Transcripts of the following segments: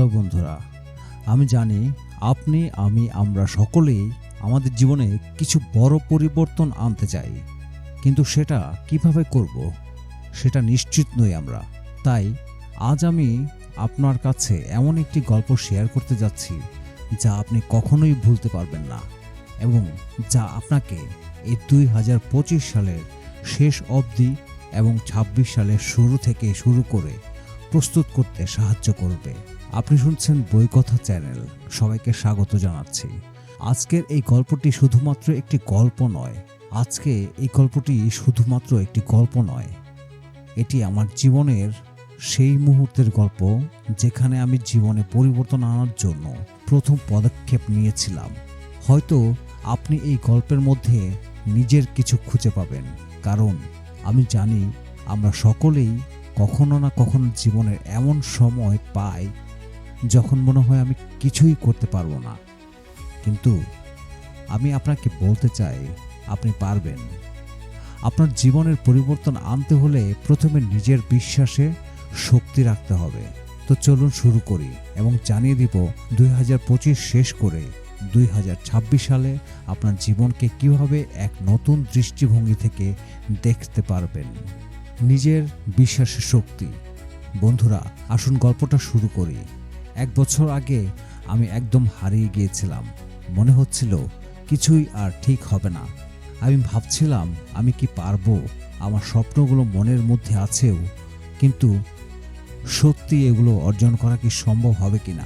Hello বন্ধুরা, আমি জানি আপনি, আমি, আমরা সকলেই আমাদের জীবনে কিছু বড় পরিবর্তন আনতে চাই। কিন্তু সেটা কীভাবে করব, সেটা নিশ্চিত নই আমরা। তাই আজ আমি আপনার কাছে এমন একটি গল্প শেয়ার করতে যাচ্ছি, যা আপনি কখনোই ভুলতে পারবেন না এবং যা আপনাকে এই দুই হাজার পঁচিশ সালের শেষ অবধি এবং ছাব্বিশ সালের শুরু থেকে শুরু করে প্রস্তুত করতে সাহায্য করবে। আপনি শুনছেন বইকথা চ্যানেল। সবাইকে স্বাগত জানাচ্ছি। আজকের এই গল্পটি শুধুমাত্র একটি গল্প নয়। আজকে এই গল্পটি শুধুমাত্র একটি গল্প নয়। এটি আমার জীবনের সেই মুহূর্তের গল্প যেখানে আমি জীবনে পরিবর্তন আনার জন্য প্রথম পদক্ষেপ নিয়েছিলাম। হয়তো আপনি এই গল্পের মধ্যে নিজের কিছু খুঁজে পাবেন। কারণ আমি জানি আমরা সকলেই কখনো না কখনো জীবনের এমন সময় পাই যখন মনে হয় আমি কিছুই করতে পারব না, কিন্তু আমি আপনাকে বলতে চাই, আপনি পারবেন। আপনার জীবনের পরিবর্তন আনতে হলে প্রথমে নিজের বিশ্বাসে শক্তি রাখতে হবে। তো চলুন শুরু করি এবং জানিয়ে দিব, দুই হাজার পঁচিশ শেষ করে দুই হাজার ছাব্বিশ সালে আপনার জীবনকে কীভাবে এক নতুন দৃষ্টিভঙ্গি থেকে দেখতে পারবেন। নিজের বিশ্বাসের শক্তি। বন্ধুরা, আসুন গল্পটা শুরু করি। এক বছর আগে আমি একদম হারিয়ে গিয়েছিলাম। মনে হচ্ছিল কিছুই আর ঠিক হবে না। আমি ভাবছিলাম আমি কি পারব, আমার স্বপ্নগুলো মনের মধ্যে আছেও, কিন্তু সত্যি এগুলো অর্জন করা কি সম্ভব হবে কি না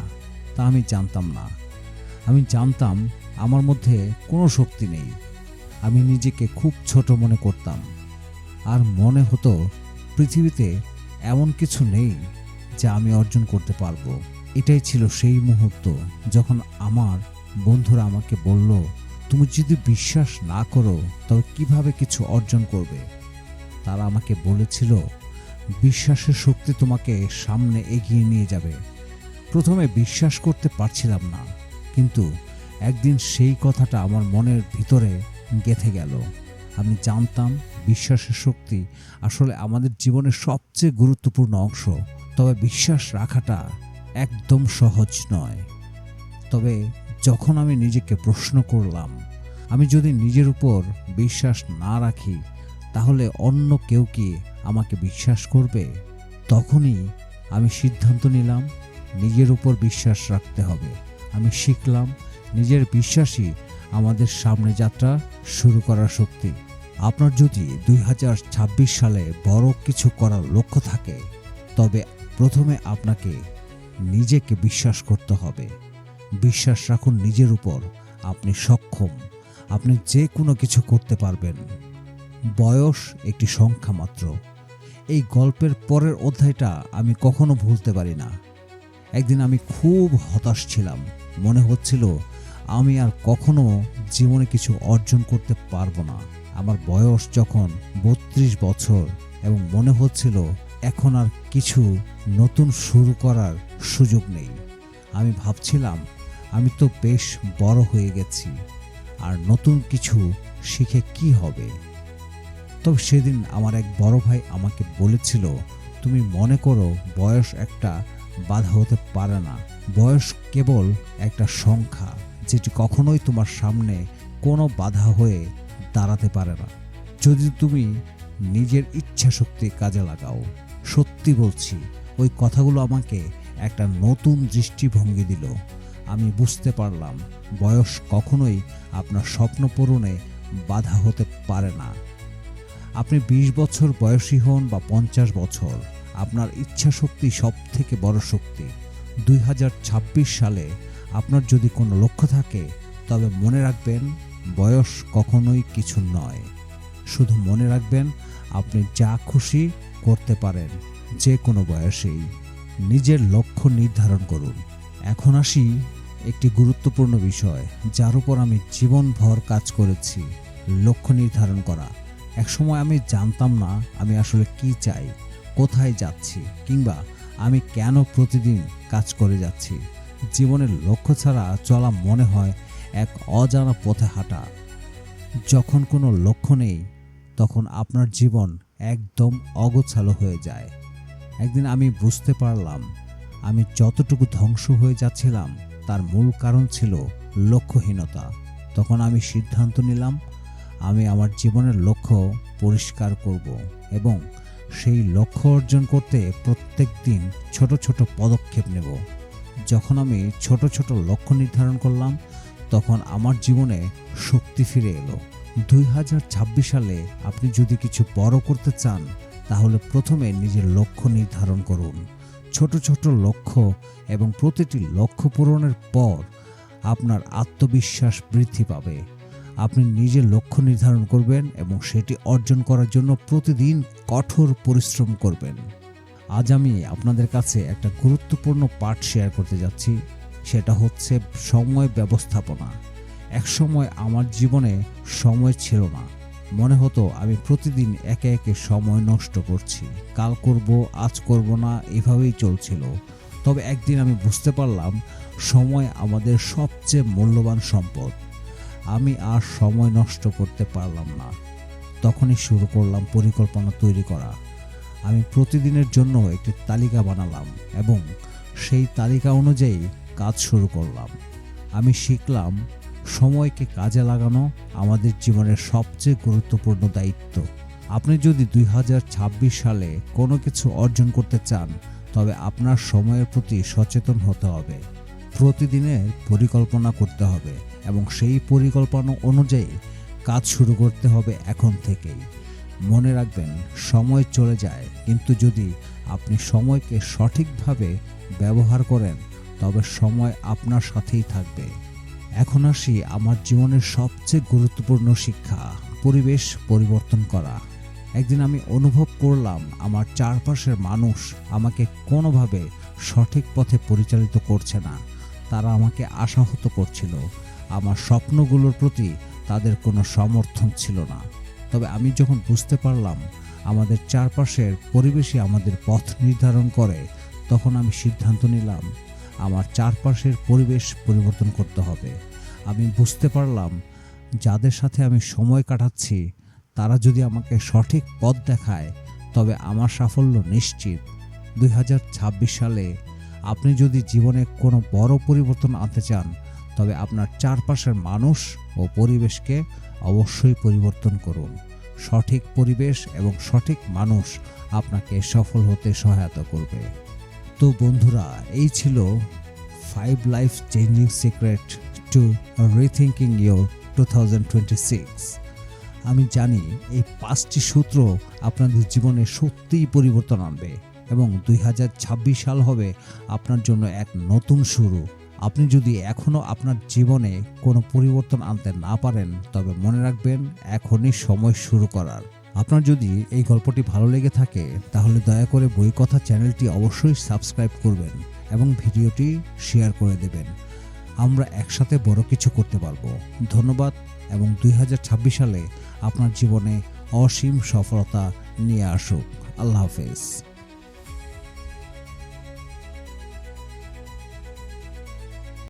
তা আমি জানতাম না। আমি জানতাম আমার মধ্যে কোনো শক্তি নেই। আমি নিজেকে খুব ছোট মনে করতাম। আর মনে হতো পৃথিবীতে এমন কিছু নেই যা আমি অর্জন করতে পারব। এটাই ছিল সেই মুহূর্ত যখন আমার বন্ধুরা আমাকে বলল, তুমি যদি বিশ্বাস না করো, তবে কীভাবে কিছু অর্জন করবে? তারা আমাকে বলেছিল, বিশ্বাসের শক্তি তোমাকে সামনে এগিয়ে নিয়ে যাবে। প্রথমে বিশ্বাস করতে পারছিলাম না, কিন্তু একদিন সেই কথাটা আমার মনের ভিতরে গেথে গেল। আমি জানতাম বিশ্বাসের শক্তি আসলে আমাদের জীবনের সবচেয়ে গুরুত্বপূর্ণ অংশ, তবে বিশ্বাস রাখাটা একদম সহজ নয়। তবে যখন আমি নিজেকে প্রশ্ন করলাম, আমি যদি নিজের উপর বিশ্বাস না রাখি, তাহলে অন্য কেউ কি আমাকে বিশ্বাস করবে? তখনই আমি সিদ্ধান্ত নিলাম, নিজের উপর বিশ্বাস রাখতে হবে। আমি শিখলাম, নিজের বিশ্বাসই আমাদের সামনে যাত্রা শুরু করার শক্তি। আপনার যদি দুই হাজার ছাব্বিশ সালে বড় কিছু করার লক্ষ্য থাকে, তবে প্রথমে আপনাকে নিজেকে বিশ্বাস করতে হবে। বিশ্বাস রাখুন নিজের উপর। আপনি সক্ষম। আপনি যে কোনো কিছু করতে পারবেন। বয়স একটি সংখ্যা মাত্র। এই গল্পের পরের অধ্যায়টা আমি কখনো ভুলতে পারি না। একদিন আমি খুব হতাশ ছিলাম। মনে হচ্ছিল, আমি আর কখনো জীবনে কিছু অর্জন করতে পারব না। আমার বয়স যখন বত্রিশ বছর এবং মনে হচ্ছিল এখন আর কিছু নতুন শুরু করার সুযোগ নেই। আমি ভাবছিলাম, আমি তো বেশ বড় হয়ে গেছি, আর নতুন কিছু শিখে কি হবে? তবে সেদিন আমার এক বড় ভাই আমাকে বলেছিল, তুমি মনে করো বয়স একটা বাধা হতে পারে না। বয়স কেবল একটা সংখ্যা, যেটি কখনোই তোমার সামনে কোনো বাধা হয়ে দাঁড়াতে পারে না। যদি তুমি নিজের ইচ্ছা শক্তি কাজে লাগাও সত্যি বলছি, ওই কথাগুলো আমাকে একটা নতুন দৃষ্টিভঙ্গি দিল। আমি বুঝতে পারলাম, বয়স কখনোই আপনার স্বপ্ন পূরণে বাধা হতে পারে না। আপনি ২০ বছর বয়সী হন বা পঞ্চাশ বছর, আপনার ইচ্ছা শক্তি সব থেকে বড় শক্তি। দুই হাজার ছাব্বিশ সালে আপনার যদি কোনো লক্ষ্য থাকে, তবে মনে রাখবেন, বয়স কখনোই কিছু নয়। শুধু মনে রাখবেন, আপনি যা খুশি করতে পারেন, যে কোনো বয়সেই। নিজের লক্ষ্য নির্ধারণ করুন। এখন আসি একটি গুরুত্বপূর্ণ বিষয়, যার উপর আমি জীবনভর কাজ করেছি, লক্ষ্য নির্ধারণ করা। একসময় আমি জানতাম না আমি আসলে কি চাই, কোথায় যাচ্ছি, কিংবা আমি কেন প্রতিদিন কাজ করে যাচ্ছি। জীবনের লক্ষ্য ছাড়া চলা মনে হয় এক অজানা পথে হাঁটা। যখন কোনো লক্ষ্য নেই তখন আপনার জীবন একদম অগোছালো হয়ে যায়। একদিন আমি বুঝতে পারলাম, আমি যতটুকু ধ্বংস হয়ে যাচ্ছিলাম, তার মূল কারণ ছিল লক্ষ্যহীনতা। তখন আমি সিদ্ধান্ত নিলাম, আমি আমার জীবনের লক্ষ্য পরিষ্কার করব এবং সেই লক্ষ্য অর্জন করতে প্রত্যেক দিন ছোট ছোট পদক্ষেপ নেব। যখন আমি ছোট ছোট লক্ষ্য নির্ধারণ করলাম, তখন আমার জীবনে শক্তি ফিরে এলো। দুই হাজার ছাব্বিশ সালে আপনি যদি কিছু বড় করতে চান, তাহলে প্রথমে নিজের লক্ষ্য নির্ধারণ করুন। ছোট ছোট লক্ষ্য এবং প্রতিটি লক্ষ্য পূরণের পর আপনার আত্মবিশ্বাস বৃদ্ধি পাবে। আপনি নিজের লক্ষ্য নির্ধারণ করবেন এবং সেটি অর্জন করার জন্য প্রতিদিন কঠোর পরিশ্রম করবেন। আজ আমি আপনাদের কাছে একটা গুরুত্বপূর্ণ পাঠ শেয়ার করতে যাচ্ছি। সেটা হচ্ছে সময় ব্যবস্থাপনা। একসময় আমার জীবনে সময় ছিল না। মনে হতো আমি প্রতিদিন একে একে সময় নষ্ট করছি। কাল করব, আজ করব না, এভাবেই চলছিল। তবে একদিন আমি বুঝতে পারলাম, সময় আমাদের সবচেয়ে মূল্যবান সম্পদ। আমি আর সময় নষ্ট করতে পারলাম না। তখনই শুরু করলাম পরিকল্পনা তৈরি করা। আমি প্রতিদিনের জন্য একটি তালিকা বানালাম এবং সেই তালিকা অনুযায়ী কাজ শুরু করলাম। আমি শিখলাম সময়কে কাজে লাগানো আমাদের জীবনের সবচেয়ে গুরুত্বপূর্ণ দায়িত্ব। আপনি যদি দুই হাজার ছাব্বিশ সালে কোনো কিছু অর্জন করতে চান, তবে আপনার সময়ের প্রতি সচেতন হতে হবে। প্রতিদিনের পরিকল্পনা করতে হবে এবং সেই পরিকল্পনা অনুযায়ী কাজ শুরু করতে হবে এখন থেকেই। মনে রাখবেন, সময় চলে যায়, কিন্তু যদি আপনি সময়কে সঠিকভাবে ব্যবহার করেন, তবে সময় আপনার সাথেই থাকবে। এখন আসি আমার জীবনের সবচেয়ে গুরুত্বপূর্ণ শিক্ষা, পরিবেশ পরিবর্তন করা। একদিন আমি অনুভব করলাম আমার চারপাশের মানুষ আমাকে কোনোভাবে সঠিক পথে পরিচালিত করছে না। তারা আমাকে আশাহত করছিল। আমার স্বপ্নগুলোর প্রতি তাদের কোনো সমর্থন ছিল না। তবে আমি যখন বুঝতে পারলাম আমাদের চারপাশের পরিবেশই আমাদের পথ নির্ধারণ করে, তখন আমি সিদ্ধান্ত নিলাম আমার চারপাশের পরিবেশ পরিবর্তন করতে হবে। আমি বুঝতে পারলাম, যাদের সাথে আমি সময় কাটাচ্ছি, তারা যদি আমাকে সঠিক পথ দেখায়, তবে আমার সাফল্য নিশ্চিত। দুই হাজার ছাব্বিশ সালে আপনি যদি জীবনে কোনো বড় পরিবর্তন আনতে চান, তবে আপনার চারপাশের মানুষ ও পরিবেশকে অবশ্যই পরিবর্তন করুন। সঠিক পরিবেশ এবং সঠিক মানুষ আপনাকে সফল হতে সহায়তা করবে। তো বন্ধুরা, এই ছিল five life changing secret to rethinking your two thousand twenty six আমি জানি এই পাঁচটি সূত্র আপনাদের জীবনে সত্যিই পরিবর্তন আনবে এবং দুই হাজার ছাব্বিশ সাল হবে আপনার জন্য এক নতুন শুরু। আপনি যদি এখনও আপনার জীবনে কোনো পরিবর্তন আনতে না পারেন, তবে মনে রাখবেন এখনই সময় শুরু করার। আপনার যদি এই গল্পটি ভালো লেগে থাকে, তাহলে দয়া করে বই কথা চ্যানেলটি অবশ্যই সাবস্ক্রাইব করবেন এবং ভিডিওটি শেয়ার করে দেবেন। আমরা একসাথে বড় কিছু করতে পারব। ধন্যবাদ এবং দুই হাজার ছাব্বিশ সালে আপনার জীবনে অসীম সফলতা নিয়ে আসুক। আল্লাহ হাফেজ।